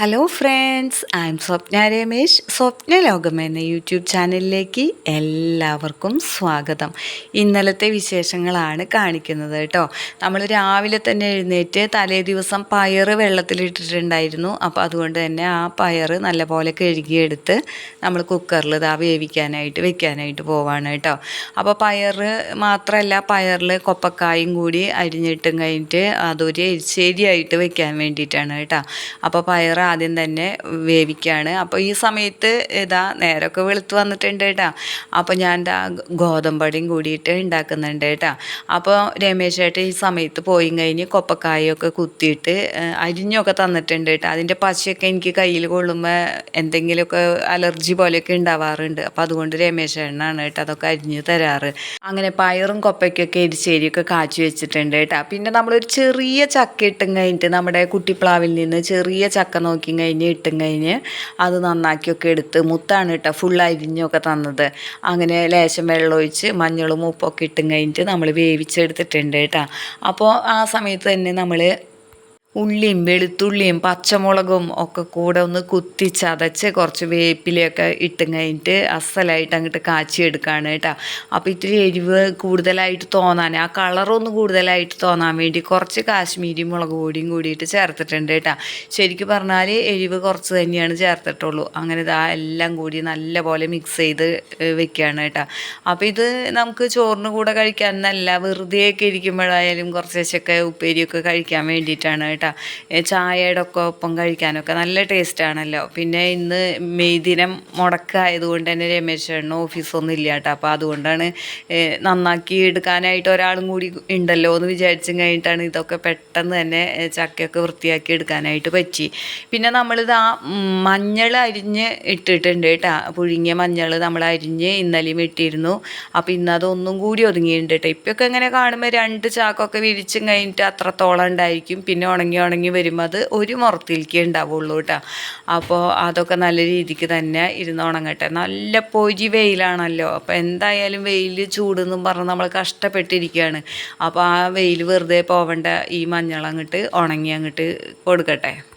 Hello friends I'm Swapna Ramesh Swapna Lokam എന്ന YouTube ചാനലിലേക്ക് എല്ലാവർക്കും സ്വാഗതം. ഇന്നലത്തെ വിശേഷങ്ങളാണ് കാണിക്കുന്നത് കേട്ടോ. നമ്മൾ രാവിലെ തന്നെ എഴുന്നേറ്റ് തലേ ദിവസം പയറ് വെള്ളത്തിലിട്ടിട്ടുണ്ടായിരുന്നു. അപ്പോൾ അതുകൊണ്ട് തന്നെ ആ പയറ് നല്ലപോലെ കഴുകിയെടുത്ത് നമ്മൾ കുക്കറിൽ ഇതാ വേവിക്കാനായിട്ട് വെക്കാനായിട്ട് പോവാണ് കേട്ടോ. അപ്പോൾ പയറ് മാത്രമല്ല പയറിൽ കൊപ്പക്കായും കൂടി അരിഞ്ഞിട്ടും കഴിഞ്ഞിട്ട് അതൊരു എരിശ്ശേരിയായിട്ട് വെക്കാൻ വേണ്ടിയിട്ടാണ് കേട്ടോ. അപ്പോൾ പയർ ആദ്യം തന്നെ വേവിക്കുകയാണ് അപ്പോൾ ഈ സമയത്ത് ഇതാ നേരമൊക്കെ വെളുത്ത് വന്നിട്ടുണ്ട് കേട്ടോ. അപ്പോൾ ഞാൻ ഇതാ ഗോതമ്പടിയും കൂടിയിട്ട് ഉണ്ടാക്കുന്നുണ്ട് കേട്ടോ. അപ്പോൾ രമേശ് ചേട്ടൻ ഈ സമയത്ത് പോയി കഴിഞ്ഞ് കൊപ്പക്കായൊക്കെ കുത്തിയിട്ട് അരിഞ്ഞൊക്കെ തന്നിട്ടുണ്ട് കേട്ടോ. അതിന്റെ പശയൊക്കെ എനിക്ക് കയ്യിൽ കൊള്ളുമ്പോൾ എന്തെങ്കിലുമൊക്കെ അലർജി പോലെയൊക്കെ ഉണ്ടാവാറുണ്ട് അപ്പോൾ അതുകൊണ്ട് രമേശ് ചേട്ടനാണ് കേട്ടോ അതൊക്കെ അരിഞ്ഞ് തരാറ്. അങ്ങനെ പയറും കൊപ്പയ്ക്കൊക്കെ എരിശ്ശേരിയൊക്കെ കാച്ചി വെച്ചിട്ടുണ്ട് കേട്ടോ. പിന്നെ നമ്മളൊരു ചെറിയ ചക്ക ഇട്ടും കഴിഞ്ഞിട്ട് നമ്മുടെ കുട്ടിപ്ലാവിൽ നിന്ന് ചെറിയ ചക്ക നോക്കി കഴിഞ്ഞ് ഇട്ടും കഴിഞ്ഞ് അത് നന്നാക്കിയൊക്കെ എടുത്ത് മുത്താണ് കേട്ടോ ഫുൾ അരിഞ്ഞൊക്കെ തന്നത്. അങ്ങനെ ലേശം വെള്ളം ഒഴിച്ച് മഞ്ഞളും ഉപ്പൊക്കെ ഇട്ടും കഴിഞ്ഞിട്ട് നമ്മൾ വേവിച്ചെടുത്തിട്ടുണ്ട് കേട്ടോ അപ്പോൾ ആ സമയത്ത് തന്നെ നമ്മൾ ഉള്ളിയും വെളുത്തുള്ളിയും പച്ചമുളകും ഒക്കെ കൂടെ ഒന്ന് കുത്തി ചതച്ച് കുറച്ച് വേപ്പിലയൊക്കെ ഇട്ടും കഴിഞ്ഞിട്ട് അസലായിട്ട് അങ്ങോട്ട് കാച്ചിയെടുക്കുകയാണ് കേട്ടോ. അപ്പോൾ ഇത്തിരി എരിവ് കൂടുതലായിട്ട് തോന്നാൻ ആ കളറൊന്ന് കൂടുതലായിട്ട് തോന്നാൻ വേണ്ടി കുറച്ച് കാശ്മീരി മുളക് പൊടിയും കൂടിയിട്ട് ചേർത്തിട്ടുണ്ട് കേട്ടോ. ശരിക്കും പറഞ്ഞാൽ എരിവ് കുറച്ച് തന്നെയാണ് ചേർത്തിട്ടുള്ളൂ. അങ്ങനെ ഇതാ എല്ലാം കൂടി നല്ലപോലെ മിക്സ് ചെയ്ത് വെക്കുകയാണ് കേട്ടോ. അപ്പോൾ ഇത് നമുക്ക് ചോറിന് കൂടെ കഴിക്കാൻ നല്ല വെറുതെയൊക്കെ ഇരിക്കുമ്പോഴായാലും കുറച്ചൊക്കെ ഉപ്പേരിയൊക്കെ കഴിക്കാൻ വേണ്ടിയിട്ടാണ് കേട്ടോ. ചായയുടെ ഒക്കെ ഒപ്പം കഴിക്കാനൊക്കെ നല്ല ടേസ്റ്റ് ആണല്ലോ. പിന്നെ ഇന്ന് മെയ് ദിനം മുടക്കായതുകൊണ്ട് തന്നെ രമേശ് ചേട്ടന് ഓഫീസൊന്നും ഇല്ല കേട്ടോ. അപ്പോൾ അതുകൊണ്ടാണ് നന്നാക്കി എടുക്കാനായിട്ട് ഒരാളും കൂടി ഉണ്ടല്ലോ എന്ന് വിചാരിച്ചും കഴിഞ്ഞിട്ടാണ് ഇതൊക്കെ പെട്ടെന്ന് തന്നെ ചക്കയൊക്കെ വൃത്തിയാക്കി എടുക്കാനായിട്ട് പറ്റി. പിന്നെ നമ്മളിത് ആ മഞ്ഞൾ അരിഞ്ഞ് ഇട്ടിട്ടുണ്ട് കേട്ടോ. പുഴുങ്ങിയ മഞ്ഞൾ നമ്മൾ അരിഞ്ഞ് ഇന്നലെയും ഇട്ടിരുന്നു. അപ്പോൾ ഇന്നതൊന്നും കൂടി ഒതുങ്ങിയിട്ടുണ്ട് കേട്ടോ. ഇപ്പൊക്കെ ഇങ്ങനെ കാണുമ്പോൾ രണ്ട് ചാക്കൊക്കെ വിരിച്ചും കഴിഞ്ഞിട്ട് അത്രത്തോളം ഉണ്ടായിരിക്കും. പിന്നെ ഉണങ്ങി ഉണങ്ങി വരുമ്പോൾ അത് ഒരു മുറത്തിലേക്കേ ഉണ്ടാവുള്ളൂ കേട്ടോ. അപ്പോൾ അതൊക്കെ നല്ല രീതിക്ക് തന്നെ ഇരുന്ന് ഉണങ്ങട്ടെ. നല്ല പൊരി വെയിലാണല്ലോ. അപ്പോൾ എന്തായാലും വെയിൽ ചൂടെന്നും പറഞ്ഞ് നമ്മൾ കഷ്ടപ്പെട്ടിരിക്കുകയാണ്. അപ്പോൾ ആ വെയിൽ വെറുതെ പോവേണ്ട. ഈ മഞ്ഞൾ അങ്ങോട്ട് ഉണങ്ങി അങ്ങോട്ട് കൊടുക്കട്ടെ.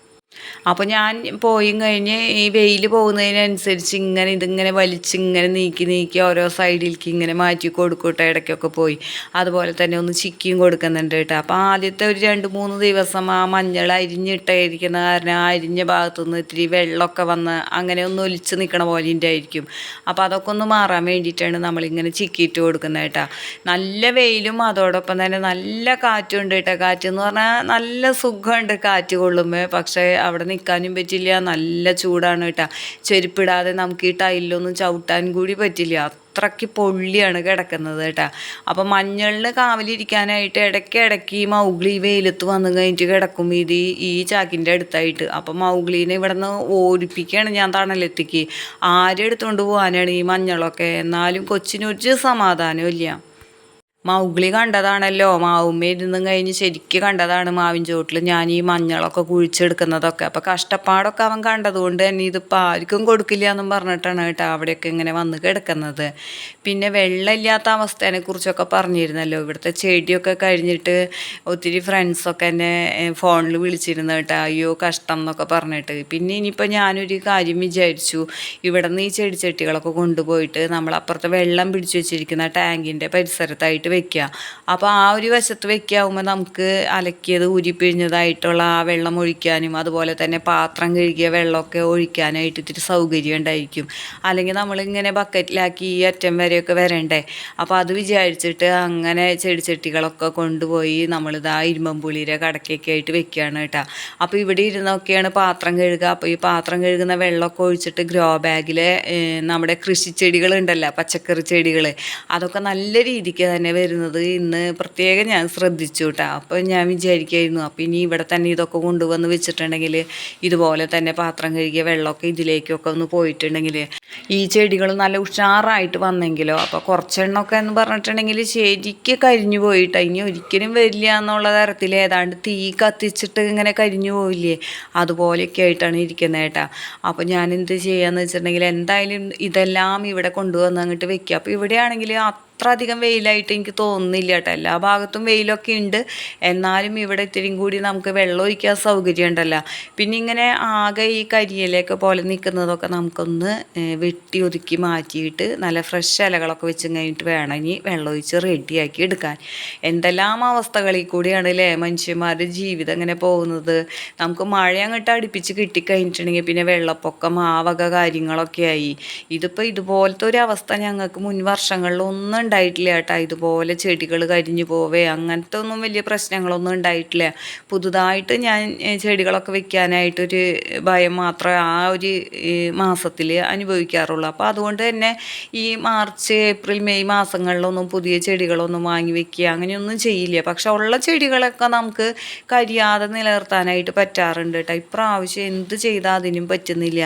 അപ്പോൾ ഞാൻ പോയി കഴിഞ്ഞ് ഈ വെയിൽ പോകുന്നതിനനുസരിച്ച് ഇങ്ങനെ ഇതിങ്ങനെ വലിച്ചിങ്ങനെ നീക്കി നീക്കി ഓരോ സൈഡിലേക്ക് ഇങ്ങനെ മാറ്റി കൊടുക്കട്ടെ ഇടയ്ക്കൊക്കെ പോയി. അതുപോലെ തന്നെ ഒന്ന് ചിക്കിയും കൊടുക്കുന്നുണ്ട് കേട്ടോ അപ്പോൾ ആദ്യത്തെ ഒരു രണ്ട് മൂന്ന് ദിവസം ആ മഞ്ഞൾ അരിഞ്ഞിട്ടായിരിക്കുന്ന കാരണം ആ അരിഞ്ഞ ഭാഗത്തുനിന്ന് ഇത്തിരി വെള്ളമൊക്കെ വന്ന് അങ്ങനെ ഒന്ന് ഒലിച്ച് നിൽക്കണ പോലെ ഉണ്ടായിരിക്കും. അപ്പോൾ അതൊക്കെ ഒന്ന് മാറാൻ വേണ്ടിയിട്ടാണ് നമ്മളിങ്ങനെ ചിക്കിയിട്ട് കൊടുക്കുന്നത് കേട്ടോ നല്ല വെയിലും അതോടൊപ്പം തന്നെ നല്ല കാറ്റും ഉണ്ട് കേട്ടോ കാറ്റ് എന്ന് പറഞ്ഞാൽ നല്ല സുഖമുണ്ട് കാറ്റ് കൊള്ളുമ്പോൾ പക്ഷേ അവിടെ നിൽക്കാനും പറ്റില്ല. നല്ല ചൂടാണ് കേട്ടോ. ചെരുപ്പിടാതെ നമുക്ക് ഈ ടൈലിലൊന്നും ചവിട്ടാൻ കൂടി പറ്റില്ല. അത്രയ്ക്ക് പൊള്ളിയാണ് കിടക്കുന്നത് കേട്ടോ. അപ്പം മഞ്ഞളിന് കാവലിരിക്കാനായിട്ട് ഇടയ്ക്ക് ഇടയ്ക്ക് ഈ മൗഗ്ലി വെയിലത്ത് വന്നു കഴിഞ്ഞിട്ട് കിടക്കും ഇത് ഈ- ചാക്കിന്റെ അടുത്തായിട്ട്. അപ്പം മൗഗ്ലീനെ ഇവിടെ നിന്ന് ഓടിപ്പിക്കുകയാണ് ഞാൻ തണലെത്തിക്ക്. ആരെടുത്തുകൊണ്ട് പോകാനാണ് ഈ മഞ്ഞളൊക്കെ? എന്നാലും കൊച്ചിനൊരു സമാധാനമില്ല മൗഗ്ലി കണ്ടതാണല്ലോ. മാവുമ്മ ഇരുന്നും കഴിഞ്ഞ് ശരിക്ക് കണ്ടതാണ് മാവിൻ ചോട്ടിൽ ഞാൻ ഈ മഞ്ഞളൊക്കെ കുഴിച്ചെടുക്കുന്നതൊക്കെ. അപ്പോൾ കഷ്ടപ്പാടൊക്കെ അവൻ കണ്ടതുകൊണ്ട് തന്നെ ഇതിപ്പോൾ ആർക്കും കൊടുക്കില്ല എന്നും പറഞ്ഞിട്ടാണ് കേട്ടോ അവിടെയൊക്കെ ഇങ്ങനെ വന്ന് കിടക്കുന്നത്. പിന്നെ വെള്ളമില്ലാത്ത അവസ്ഥേനെ കുറിച്ചൊക്കെ പറഞ്ഞിരുന്നല്ലോ. ഇവിടുത്തെ ചെടിയൊക്കെ കഴിഞ്ഞിട്ട് ഒത്തിരി ഫ്രണ്ട്സൊക്കെ എന്നെ ഫോണിൽ വിളിച്ചിരുന്നു കേട്ടോ. അയ്യോ കഷ്ടം എന്നൊക്കെ പറഞ്ഞിട്ട്. പിന്നെ ഇനിയിപ്പോൾ ഞാനൊരു കാര്യം വിചാരിച്ചു. ഇവിടെ നിന്ന് ഈ ചെടിച്ചട്ടികളൊക്കെ കൊണ്ടുപോയിട്ട് നമ്മൾ അപ്പുറത്തെ വെള്ളം പിടിച്ചു വെച്ചിരിക്കുന്ന ടാങ്കിന്റെ പരിസരത്തായിട്ട് വെക്കുക. അപ്പോൾ ആ ഒരു വശത്ത് വെക്കാവുമ്പോൾ നമുക്ക് അലക്കിയത് ഊരിപ്പിഴിഞ്ഞതായിട്ടുള്ള ആ വെള്ളം ഒഴിക്കാനും അതുപോലെ തന്നെ പാത്രം കഴുകിയ വെള്ളമൊക്കെ ഒഴിക്കാനായിട്ട് ഇത്തിരി സൗകര്യം ഉണ്ടായിരിക്കും. അല്ലെങ്കിൽ നമ്മളിങ്ങനെ ബക്കറ്റിലാക്കി ഈ അറ്റം വരെയൊക്കെ വരണ്ടേ. അപ്പോൾ അത് വിചാരിച്ചിട്ട് അങ്ങനെ ചെടിച്ചട്ടികളൊക്കെ കൊണ്ടുപോയി നമ്മളിതാ ഇരുമ്പമ്പുളിയുടെ കടക്കൊക്കെ ആയിട്ട് വെക്കുകയാണ് കേട്ടോ. അപ്പോൾ ഇവിടെ ഇരുന്നൊക്കെയാണ് പാത്രം കഴുകുക. അപ്പോൾ ഈ പാത്രം കഴുകുന്ന വെള്ളമൊക്കെ ഒഴിച്ചിട്ട് ഗ്രോ ബാഗിലെ നമ്മുടെ കൃഷി കൃഷിച്ചെടികളുണ്ടല്ലോ പച്ചക്കറി ചെടികൾ അതൊക്കെ നല്ല രീതിക്ക് തന്നെ വരുന്നത്. ഇന്ന് പ്രത്യേകം ഞാൻ ശ്രദ്ധിച്ചു കേട്ടോ അപ്പോൾ ഞാൻ വിചാരിക്കായിരുന്നു അപ്പോൾ ഇനി ഇവിടെ തന്നെ ഇതൊക്കെ കൊണ്ടുവന്ന് വെച്ചിട്ടുണ്ടെങ്കിൽ ഇതുപോലെ തന്നെ പാത്രം കഴുകിയ വെള്ളമൊക്കെ ഇതിലേക്കൊക്കെ ഒന്ന് പോയിട്ടുണ്ടെങ്കിൽ ഈ ചെടികൾ നല്ല ഉഷാറായിട്ട് വന്നെങ്കിലോ അപ്പോൾ കുറച്ചെണ്ണമൊക്കെ എന്ന് പറഞ്ഞിട്ടുണ്ടെങ്കിൽ ശരിക്ക് കരിഞ്ഞു പോയിട്ട്. ഇനി ഒരിക്കലും വരില്ല എന്നുള്ള തരത്തിൽ ഏതാണ്ട് തീ കത്തിച്ചിട്ട് ഇങ്ങനെ കരിഞ്ഞു പോയില്ലേ അതുപോലെയൊക്കെ ആയിട്ടാണ് ഇരിക്കുന്നത് കേട്ടോ. അപ്പോൾ ഞാൻ എന്ത് ചെയ്യാന്ന് വെച്ചിട്ടുണ്ടെങ്കിൽ എന്തായാലും ഇതെല്ലാം ഇവിടെ കൊണ്ടുവന്ന് അങ്ങോട്ട് വെക്കുക അപ്പോൾ ഇവിടെയാണെങ്കിൽ അത്ര അധികം വെയിലായിട്ട് എനിക്ക് തോന്നുന്നില്ല കേട്ടോ. എല്ലാ ഭാഗത്തും വെയിലൊക്കെ ഉണ്ട്. എന്നാലും ഇവിടെ ഇത്തിരിയും കൂടി നമുക്ക് വെള്ളം ഒഴിക്കാൻ സൗകര്യം ഉണ്ടല്ലോ പിന്നെ ഇങ്ങനെ ആകെ ഈ കരിയിലൊക്കെ പോലെ നിൽക്കുന്നതൊക്കെ നമുക്കൊന്ന് വെട്ടി ഒതുക്കി മാറ്റിയിട്ട് നല്ല ഫ്രഷ് ഇലകളൊക്കെ വെച്ച് കഴിഞ്ഞിട്ട് വേണം ഇനി വെള്ളം ഒഴിച്ച് റെഡിയാക്കി എടുക്കാൻ. എന്തെല്ലാം അവസ്ഥകളിൽ കൂടിയാണ് അല്ലേ മനുഷ്യന്മാരുടെ ജീവിതം ഇങ്ങനെ പോകുന്നത്? നമുക്ക് മഴ അങ്ങോട്ട് അടുപ്പിച്ച് കിട്ടിക്കഴിഞ്ഞിട്ടുണ്ടെങ്കിൽ പിന്നെ വെള്ളപ്പൊക്കം ആ വക കാര്യങ്ങളൊക്കെ ആയി. ഇതിപ്പോൾ ഇതുപോലത്തെ ഒരു അവസ്ഥ ഞങ്ങൾക്ക് മുൻ വർഷങ്ങളിലൊന്നും ഉണ്ടായിട്ടില്ല കേട്ടോ. ഇതുപോലെ ചെടികൾ കരിഞ്ഞു പോവേ അങ്ങനത്തെ ഒന്നും വലിയ പ്രശ്നങ്ങളൊന്നും ഉണ്ടായിട്ടില്ല. പുതുതായിട്ട് ഞാൻ ചെടികളൊക്കെ വെക്കാനായിട്ടൊരു ഭയം മാത്രമേ ആ ഒരു മാസത്തിൽ അനുഭവിക്കാറുള്ളൂ. അപ്പോൾ അതുകൊണ്ട് തന്നെ ഈ മാർച്ച് ഏപ്രിൽ മെയ് മാസങ്ങളിലൊന്നും പുതിയ ചെടികളൊന്നും വാങ്ങി വെക്കുക അങ്ങനെയൊന്നും ചെയ്യില്ല. പക്ഷെ ഉള്ള ചെടികളൊക്കെ നമുക്ക് കരിയാതെ നിലനിർത്താനായിട്ട് പറ്റാറുണ്ട് കേട്ടോ. ഇപ്രാവശ്യം എന്ത് ചെയ്താൽ അതിനും പറ്റുന്നില്ല.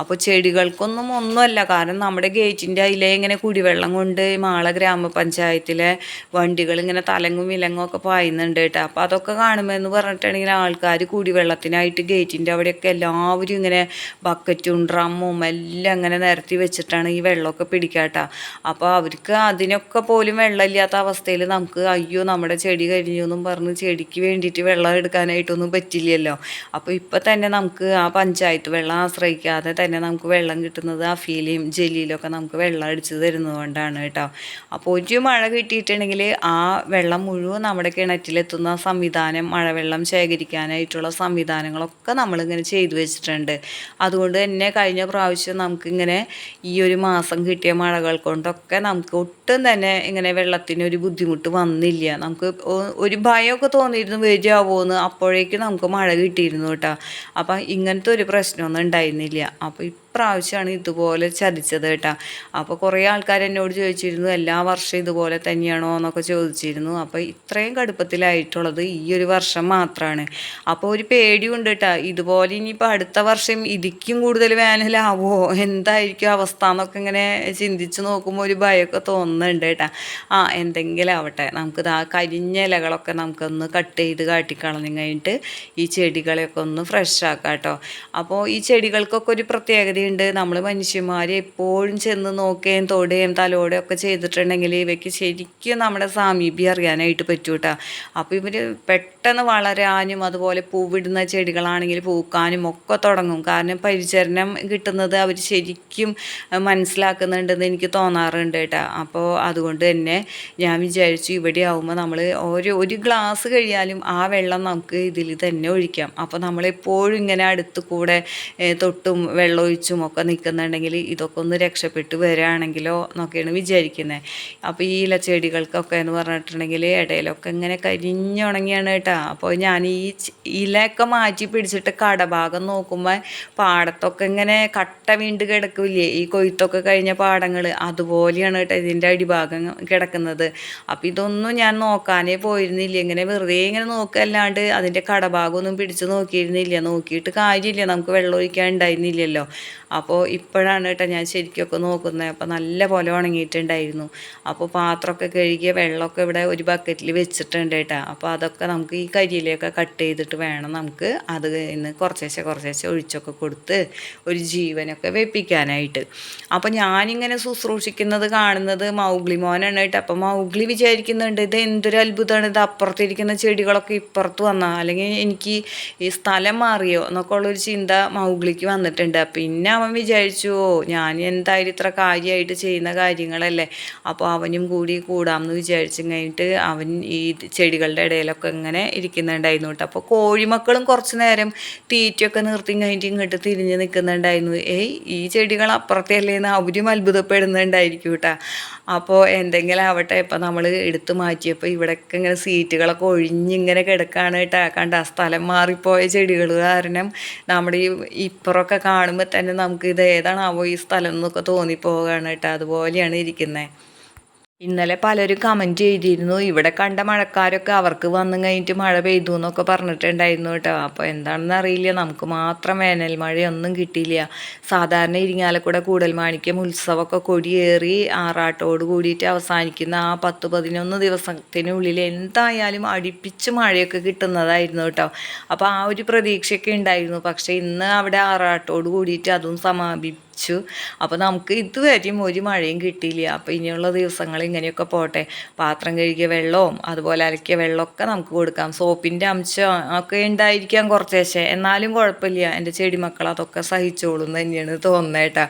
അപ്പോൾ ചെടികൾക്കൊന്നും ഒന്നുമല്ല. കാരണം നമ്മുടെ ഗേറ്റിന്റെ അതിലെ ഇങ്ങനെ കുടിവെള്ളം കൊണ്ട് മാള ഗ്രാമപഞ്ചായത്തിലെ വണ്ടികൾ ഇങ്ങനെ തലങ്ങും വിലങ്ങും ഒക്കെ പായുന്നുണ്ട് കേട്ടോ. അപ്പോൾ അതൊക്കെ കാണുമ്പോൾ എന്ന് പറഞ്ഞിട്ടുണ്ടെങ്കിൽ ആൾക്കാർ കുടിവെള്ളത്തിനായിട്ട് ഗേറ്റിന്റെ അവിടെയൊക്കെ എല്ലാവരും ഇങ്ങനെ ബക്കറ്റും ഡ്രമ്മും എല്ലാം ഇങ്ങനെ നിരത്തി വെച്ചിട്ടാണ് ഈ വെള്ളമൊക്കെ പിടിക്കാട്ടോ അപ്പോൾ അവർക്ക് അതിനൊക്കെ പോലും വെള്ളമില്ലാത്ത അവസ്ഥയിൽ നമുക്ക് അയ്യോ നമ്മുടെ ചെടി കരിഞ്ഞു എന്നും പറഞ്ഞ് ചെടിക്ക് വേണ്ടിയിട്ട് വെള്ളം എടുക്കാനായിട്ടൊന്നും പറ്റില്ലല്ലോ. അപ്പോൾ ഇപ്പം തന്നെ നമുക്ക് ആ പഞ്ചായത്ത് വെള്ളം ആശ്രയിക്കാതെ തന്നെ നമുക്ക് വെള്ളം കിട്ടുന്നത് അഫീലിയും ജലീലും ഒക്കെ നമുക്ക് വെള്ളം അടിച്ചു തരുന്നതുകൊണ്ടാണ് കേട്ടോ. അപ്പോൾ ഒരു മഴ കിട്ടിയിട്ടുണ്ടെങ്കിൽ ആ വെള്ളം മുഴുവൻ നമ്മുടെ കിണറ്റിലെത്തുന്ന സംവിധാനം മഴവെള്ളം ശേഖരിക്കാനായിട്ടുള്ള സംവിധാനങ്ങളൊക്കെ നമ്മളിങ്ങനെ ചെയ്തു വെച്ചിട്ടുണ്ട്. അതുകൊണ്ട് തന്നെ കഴിഞ്ഞ പ്രാവശ്യം നമുക്കിങ്ങനെ ഈ ഒരു മാസം കിട്ടിയ മഴകൾ കൊണ്ടൊക്കെ നമുക്ക് ഒട്ടും തന്നെ ഇങ്ങനെ വെള്ളത്തിന് ഒരു ബുദ്ധിമുട്ട് വന്നില്ല. നമുക്ക് ഒരു ഭയമൊക്കെ തോന്നിയിരുന്നു വരുമോ എന്ന് അപ്പോഴേക്കും നമുക്ക് മഴ കിട്ടിയിരുന്നു കേട്ടോ. അപ്പം ഇങ്ങനത്തെ ഒരു പ്രശ്നമൊന്നും ഉണ്ടായിരുന്നില്ല. അപ്പോൾ ഇപ്രാവശ്യമാണ് ഇതുപോലെ ചതിച്ചത് കേട്ടോ. അപ്പോൾ കുറേ ആൾക്കാർ എന്നോട് ചോദിച്ചിരുന്നു എല്ലാ വർഷം ഇതുപോലെ തന്നെയാണോ എന്നൊക്കെ ചോദിച്ചിരുന്നു. അപ്പോൾ ഇത്രയും കടുപ്പത്തിലായിട്ടുള്ളത് ഈ ഒരു വർഷം മാത്രമാണ് അപ്പോൾ ഒരു പേടിയുണ്ട് കേട്ടോ ഇതുപോലെ ഇനിയിപ്പോൾ അടുത്ത വർഷം ഇതിക്കും കൂടുതൽ വേനലാവോ എന്തായിരിക്കും അവസ്ഥ എന്നൊക്കെ ഇങ്ങനെ ചിന്തിച്ച് നോക്കുമ്പോൾ ഒരു ഭയമൊക്കെ തോന്നുന്നുണ്ട് കേട്ടോ. ആ എന്തെങ്കിലും ആവട്ടെ നമുക്കിത് ആ കരിഞ്ഞ ഇലകളൊക്കെ നമുക്കൊന്ന് കട്ട് ചെയ്ത് കാട്ടിക്കളഞ്ഞു കഴിഞ്ഞിട്ട് ഈ ചെടികളെയൊക്കെ ഒന്ന് ഫ്രഷ് ആക്കാം കേട്ടോ. അപ്പോൾ ഈ ചെടികൾക്കൊക്കെ ഒരു പ്രത്യേകതയുണ്ട് നമ്മൾ മനുഷ്യന്മാർ എപ്പോഴും ചെന്ന് നോക്കുകയും തൊടുകയും തലോടുകയും ഒക്കെ ചെയ്തിട്ടുണ്ടെങ്കിൽ ഇവയ്ക്ക് ശരിക്കും നമ്മുടെ സാമീപ്യം അറിയാനായിട്ട് പറ്റൂട്ടാ അപ്പോൾ ഇവർ പെട്ടെന്ന് വളരാനും അതുപോലെ പൂവിടുന്ന ചെടികളാണെങ്കിൽ പൂക്കാനും ഒക്കെ തുടങ്ങും. കാരണം പരിചരണം കിട്ടുന്നത് അവർ ശരിക്കും മനസ്സിലാക്കുന്നുണ്ടെന്ന് എനിക്ക് തോന്നാറുണ്ട് കേട്ടോ അപ്പോൾ അതുകൊണ്ട് തന്നെ ഞാൻ വിചാരിച്ചു ഇവിടെ ആവുമ്പോൾ നമ്മൾ ഓരോ ഒരു ഗ്ലാസ് കഴിയാലും ആ വെള്ളം നമുക്ക് ഇതിൽ തന്നെ ഒഴിക്കാം. അപ്പോൾ നമ്മളെപ്പോഴും ഇങ്ങനെ അടുത്ത് കൂടെ തൊട്ടും വെള്ളം തൊട്ടും ഒക്കെ നിൽക്കുന്നുണ്ടെങ്കിൽ ഇതൊക്കെ ഒന്ന് രക്ഷപ്പെട്ട് വരികയാണെങ്കിലോ എന്നൊക്കെയാണ് വിചാരിക്കുന്നത് അപ്പോൾ ഈ ഇലച്ചെടികൾക്കൊക്കെ എന്ന് പറഞ്ഞിട്ടുണ്ടെങ്കിൽ ഇടയിലൊക്കെ ഇങ്ങനെ കരിഞ്ഞുണങ്ങിയാണ് കേട്ടോ. അപ്പോൾ ഞാൻ ഈ ഇലയൊക്കെ മാറ്റി പിടിച്ചിട്ട് കടഭാഗം നോക്കുമ്പോൾ പാടത്തൊക്കെ ഇങ്ങനെ കട്ട വീണ്ട് കിടക്കില്ലേ? ഈ കൊയ്ത്തൊക്കെ കഴിഞ്ഞ പാടങ്ങൾ അതുപോലെയാണ് കേട്ടോ ഇതിന്റെ അടിഭാഗം കിടക്കുന്നത്. അപ്പോൾ ഇതൊന്നും ഞാൻ നോക്കാനേ പോയിരുന്നില്ല. ഇങ്ങനെ വെറുതെ ഇങ്ങനെ നോക്കല്ലാണ്ട് അതിന്റെ കടഭാഗമൊന്നും പിടിച്ച് നോക്കിയിരുന്നില്ല. നോക്കിയിട്ട് കാര്യമില്ല. നമുക്ക് വെള്ളം ഒഴിക്കാൻ ഉണ്ടായിരുന്നില്ലല്ലോ. അപ്പോൾ ഇപ്പോഴാണ് കേട്ടോ ഞാൻ ശരിക്കൊക്കെ നോക്കുന്നത്. അപ്പോൾ നല്ല പോലെ ഉണങ്ങിയിട്ടുണ്ടായിരുന്നു. അപ്പോൾ പാത്രമൊക്കെ കഴുകിയ വെള്ളമൊക്കെ ഇവിടെ ഒരു ബക്കറ്റിൽ വെച്ചിട്ടുണ്ട് കേട്ടോ. അപ്പോൾ അതൊക്കെ നമുക്ക് ഈ കരിയിലൊക്കെ കട്ട് ചെയ്തിട്ട് വേണം നമുക്ക് അത് ഇന്ന് കുറച്ചേശ്ശെ കുറച്ചേശ്ശെ ഒഴിച്ചൊക്കെ കൊടുത്ത് ഒരു ജീവനൊക്കെ വെപ്പിക്കാനായിട്ട്. അപ്പോൾ ഞാനിങ്ങനെ ശുശ്രൂഷിക്കുന്നത് കാണുന്നത് മൗഗ്ലി മോനാണ് കേട്ടോ. അപ്പോൾ മൗഗ്ലി വിചാരിക്കുന്നുണ്ട് ഇത് എന്തൊരു അത്ഭുതമാണ്. ഇത് അപ്പുറത്തിരിക്കുന്ന ചെടികളൊക്കെ ഇപ്പുറത്ത് വന്നാൽ അല്ലെങ്കിൽ എനിക്ക് ഈ സ്ഥലം മാറിയോ എന്നൊക്കെ ഉള്ളൊരു ചിന്ത മൗഗ്ലിക്ക് വന്നിട്ടുണ്ട്. പിന്നെ അവൻ വിചാരിച്ചു "ഓ, ഞാൻ എന്തായാലും ഇത്ര കാര്യമായിട്ട് ചെയ്യുന്ന കാര്യങ്ങളല്ലേ? അപ്പോൾ അവനും കൂടി കൂടാമെന്ന് വിചാരിച്ചു കഴിഞ്ഞിട്ട് അവൻ ഈ ചെടികളുടെ ഇടയിലൊക്കെ ഇങ്ങനെ ഇരിക്കുന്നുണ്ടായിരുന്നു കേട്ടോ. അപ്പോൾ കോഴിമക്കളും കുറച്ച് നേരം തീറ്റയൊക്കെ നിർത്തി കഴിഞ്ഞിട്ട് ഇങ്ങോട്ട് തിരിഞ്ഞ് നിൽക്കുന്നുണ്ടായിരുന്നു ഏയ് ഈ ചെടികൾ അപ്പുറത്തെ അല്ലേന്ന് അവരും അത്ഭുതപ്പെടുന്നുണ്ടായിരിക്കും കേട്ടോ. അപ്പോൾ എന്തെങ്കിലും ആവട്ടെ ഇപ്പം നമ്മൾ എടുത്തു മാറ്റിയപ്പോൾ ഇവിടെയൊക്കെ ഇങ്ങനെ സീറ്റുകളൊക്കെ ഒഴിഞ്ഞിങ്ങനെ കിടക്കാണ് കേട്ടോ. കണ്ട സ്ഥലം മാറിപ്പോയ ചെടികൾ കാരണം നമ്മുടെ ഈ ഇപ്പുറമൊക്കെ കാണുമ്പോൾ തന്നെ നമുക്ക് ഇത് ഏതാണാവോ ഈ സ്ഥലം എന്നൊക്കെ തോന്നിപ്പോവുകയാണ് കേട്ടോ. അതുപോലെയാണ് ഇരിക്കുന്നത് ഇന്നലെ പലരും കമന്റ് ചെയ്തിരുന്നു. ഇവിടെ കണ്ട മഴക്കാരൊക്കെ അവർക്ക് വന്നു കഴിഞ്ഞിട്ട് മഴ പെയ്തു എന്നൊക്കെ പറഞ്ഞിട്ടുണ്ടായിരുന്നു കേട്ടോ. അപ്പോൾ എന്താണെന്ന് അറിയില്ല. നമുക്ക് മാത്രം വേനൽ മഴയൊന്നും കിട്ടിയില്ല. സാധാരണ ഇരിങ്ങാലക്കുട കൂടൽമാണിക്യം ഉത്സവമൊക്കെ കൊടിയേറി ആറാട്ടോട് കൂടിയിട്ട് അവസാനിക്കുന്ന ആ പത്ത് പതിനൊന്ന് ദിവസത്തിനുള്ളിൽ എന്തായാലും അടുപ്പിച്ച് മഴയൊക്കെ കിട്ടുന്നതായിരുന്നു കേട്ടോ. അപ്പോൾ ആ ഒരു പ്രതീക്ഷയൊക്കെ ഉണ്ടായിരുന്നു. പക്ഷേ ഇന്ന് അവിടെ ആറാട്ടോട് കൂടിയിട്ട് അതും സമാപിച്ചു നശിച്ചു അപ്പോൾ നമുക്ക് ഇതുവരെയും ഒരു മഴയും കിട്ടിയില്ല. അപ്പോൾ ഇനിയുള്ള ദിവസങ്ങൾ ഇങ്ങനെയൊക്കെ പോട്ടെ. പാത്രം കഴുകിയ വെള്ളവും അതുപോലെ അലക്കിയ വെള്ളമൊക്കെ നമുക്ക് കൊടുക്കാം. സോപ്പിന്റെ അംശം ഒക്കെ ഉണ്ടായിരിക്കാം കുറച്ചേശെ എന്നാലും കുഴപ്പമില്ല. എന്റെ ചെടി മക്കൾ അതൊക്കെ സഹിച്ചോളും തന്നെയാണ് തോന്നേട്ടാ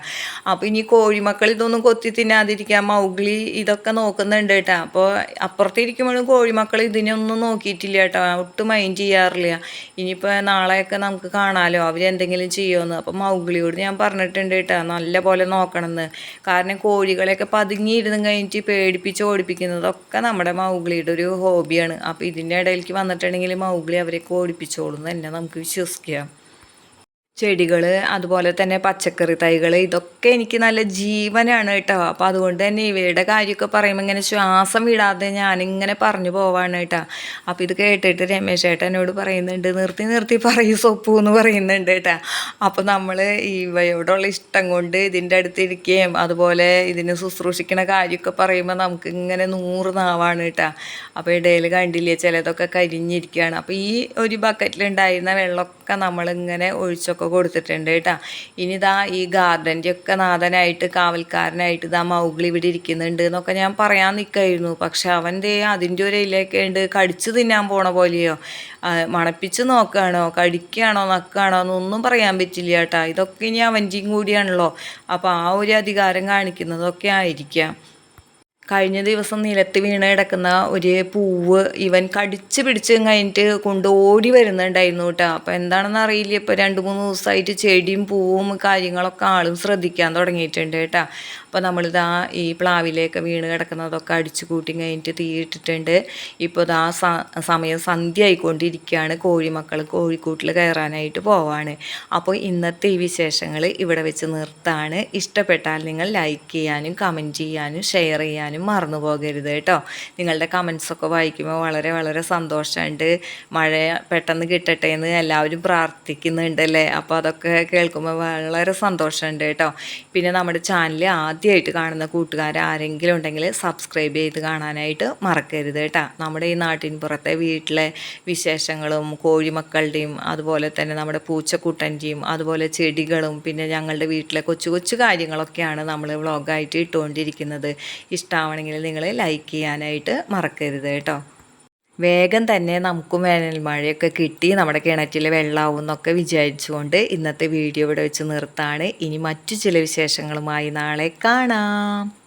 അപ്പോൾ ഇനി കോഴിമക്കൾ ഇതൊന്നും കൊത്തി തിന്നാതിരിക്കാം മൗഗ്ലി ഇതൊക്കെ നോക്കുന്നുണ്ട് കേട്ടോ. അപ്പോൾ അപ്പുറത്തിരിക്കുമ്പോഴും കോഴിമക്കൾ ഇതിനൊന്നും നോക്കിയിട്ടില്ല കേട്ടോ. ഒട്ടും മൈൻഡ് ചെയ്യാറില്ല. ഇനിയിപ്പോൾ നാളെയൊക്കെ നമുക്ക് കാണാമല്ലോ അവരെന്തെങ്കിലും ചെയ്യുമെന്ന് അപ്പോൾ മൗഗ്ലിയോട് ഞാൻ പറഞ്ഞിട്ടുണ്ട് കേട്ടോ. നല്ല പോലെ നോക്കണമെന്ന് കാരണം കോഴികളെയൊക്കെ പതുങ്ങിയിരുന്ന് കഴിഞ്ഞിട്ട് പേടിപ്പിച്ച് ഓടിപ്പിക്കുന്നതൊക്കെ നമ്മുടെ മൗഗ്ലിയുടെ ഒരു ഹോബിയാണ്. അപ്പോൾ ഇതിന്റെ ഇടയിലേക്ക് വന്നിട്ടുണ്ടെങ്കിൽ മൗഗ്ലി അവരെയൊക്കെ ഓടിപ്പിച്ചോളും തന്നെ നമുക്ക് വിശ്വസിക്കാം. ചെടികൾ അതുപോലെ തന്നെ പച്ചക്കറി തൈകൾ ഇതൊക്കെ എനിക്ക് നല്ല ജീവനാണ് കേട്ടോ. അപ്പോൾ അതുകൊണ്ട് തന്നെ ഇവയുടെ കാര്യമൊക്കെ പറയുമ്പോൾ ഇങ്ങനെ ശ്വാസം വിടാതെ ഞാനിങ്ങനെ പറഞ്ഞു പോവാണ് കേട്ടോ. അപ്പോൾ ഇത് കേട്ടിട്ട് രമേശ് ചേട്ടൻ എന്നോട് പറയുന്നുണ്ട് നിർത്തി നിർത്തി പറയും സൊപ്പു എന്ന് പറയുന്നുണ്ട് കേട്ടോ. അപ്പോൾ നമ്മൾ ഇവയോടുള്ള ഇഷ്ടം കൊണ്ട് ഇതിന്റെ അടുത്തിരിക്കുകയും അതുപോലെ ഇതിനെ ശുശ്രൂഷിക്കുന്ന കാര്യമൊക്കെ പറയുമ്പോൾ നമുക്ക് ഇങ്ങനെ നൂറ് നാവാണ് കേട്ടോ. അപ്പോൾ ഇടയിൽ കണ്ടില്ലേ ചിലതൊക്കെ കരിഞ്ഞിരിക്കുകയാണ്. അപ്പോൾ ഈ ഒരു ബക്കറ്റിലുണ്ടായിരുന്ന വെള്ളമൊക്കെ നമ്മളിങ്ങനെ ഒഴിച്ചൊക്കെ കൊടുത്തിട്ടുണ്ട് കേട്ടോ. ഇനി ഇതാ ഈ ഗാർഡന്റെ ഒക്കെ നാഥനായിട്ട് കാവൽക്കാരനായിട്ട് ഇതാ മൗഗ്ലി ഇവിടെ ഇരിക്കുന്നുണ്ട് എന്നൊക്കെ ഞാൻ പറയാൻ നിൽക്കായിരുന്നു പക്ഷെ അവന്റെ അതിന്റെ ഒരു ഇലയൊക്കെ ഉണ്ട് കടിച്ചു തിന്നാൻ പോണ പോലെയോ. മണപ്പിച്ച് നോക്കുകയാണോ കടിക്കുകയാണോ നക്കുകയാണോ എന്നൊന്നും പറയാൻ പറ്റില്ല കേട്ടോ. ഇതൊക്കെ ഇനി അവന്റെയും കൂടിയാണല്ലോ. അപ്പോൾ ആ ഒരു അധികാരം കാണിക്കുന്നതൊക്കെ ആയിരിക്കാം. കഴിഞ്ഞ ദിവസം നിലത്ത് വീണ് കിടക്കുന്ന ഒരു പൂവ് ഇവൻ കടിച്ച് പിടിച്ച് കഴിഞ്ഞിട്ട് കൊണ്ട് ഓടി വരുന്നുണ്ടായിരുന്നു കേട്ടോ. അപ്പോൾ എന്താണെന്ന് അറിയില്ല. ഇപ്പോൾ രണ്ട് മൂന്ന് ദിവസമായിട്ട് ചെടിയും പൂവും കാര്യങ്ങളൊക്കെ ആളും ശ്രദ്ധിക്കാൻ തുടങ്ങിയിട്ടുണ്ട് കേട്ടോ. അപ്പോൾ നമ്മളിതാ ഈ പ്ലാവിലേക്ക് വീണ് കിടക്കുന്നതൊക്കെ അടിച്ചു കൂട്ടി കഴിഞ്ഞിട്ട് തീയിട്ടിട്ടുണ്ട് ഇപ്പോൾ ഇതാ സമയം സന്ധ്യ ആയിക്കൊണ്ടിരിക്കുകയാണ് കോഴിമക്കൾ കോഴിക്കൂട്ടിൽ കയറാനായിട്ട് പോവാണ്. അപ്പോൾ ഇന്നത്തെ ഈ വിശേഷങ്ങൾ ഇവിടെ വെച്ച് നിർത്താണ്. ഇഷ്ടപ്പെട്ടാൽ നിങ്ങൾ ലൈക്ക് ചെയ്യാനും കമന്റ് ചെയ്യാനും ഷെയർ ചെയ്യാനും മറന്നു പോകരുത് കേട്ടോ. നിങ്ങളുടെ കമൻസൊക്കെ വായിക്കുമ്പോൾ വളരെ വളരെ സന്തോഷമുണ്ട്. മഴ പെട്ടെന്ന് കിട്ടട്ടെ എന്ന് എല്ലാവരും പ്രാർത്ഥിക്കുന്നുണ്ടല്ലേ അപ്പോൾ അതൊക്കെ കേൾക്കുമ്പോൾ വളരെ സന്തോഷമുണ്ട് കേട്ടോ. പിന്നെ നമ്മുടെ ചാനൽ ആദ്യമായിട്ട് കാണുന്ന കൂട്ടുകാർ ആരെങ്കിലും ഉണ്ടെങ്കിൽ സബ്സ്ക്രൈബ് ചെയ്ത് കാണാനായിട്ട് മറക്കരുത് കേട്ടോ. നമ്മുടെ ഈ നാട്ടിൻ പുറത്തെ വീട്ടിലെ വിശേഷങ്ങളും കോഴിമക്കളുടെയും അതുപോലെ തന്നെ നമ്മുടെ പൂച്ചക്കുട്ടന്റെയും അതുപോലെ ചെടികളും പിന്നെ ഞങ്ങളുടെ വീട്ടിലെ കൊച്ചു കൊച്ചു കാര്യങ്ങളൊക്കെയാണ് നമ്മൾ വ്ളോഗായിട്ട് ഇട്ടുകൊണ്ടിരിക്കുന്നത്. ഇഷ്ടമാണെങ്കിൽ നിങ്ങൾ ലൈക്ക് ചെയ്യാനായിട്ട് മറക്കരുത് കേട്ടോ. വേഗം തന്നെ നമുക്കും വേനൽ മഴയൊക്കെ കിട്ടി നമ്മുടെ കിണറ്റിൽ വെള്ളമാവും എന്നൊക്കെ വിചാരിച്ചുകൊണ്ട് ഇന്നത്തെ വീഡിയോ ഇവിടെ വെച്ച് നിർത്താണ്. ഇനി മറ്റു ചില വിശേഷങ്ങളുമായി നാളെ കാണാം.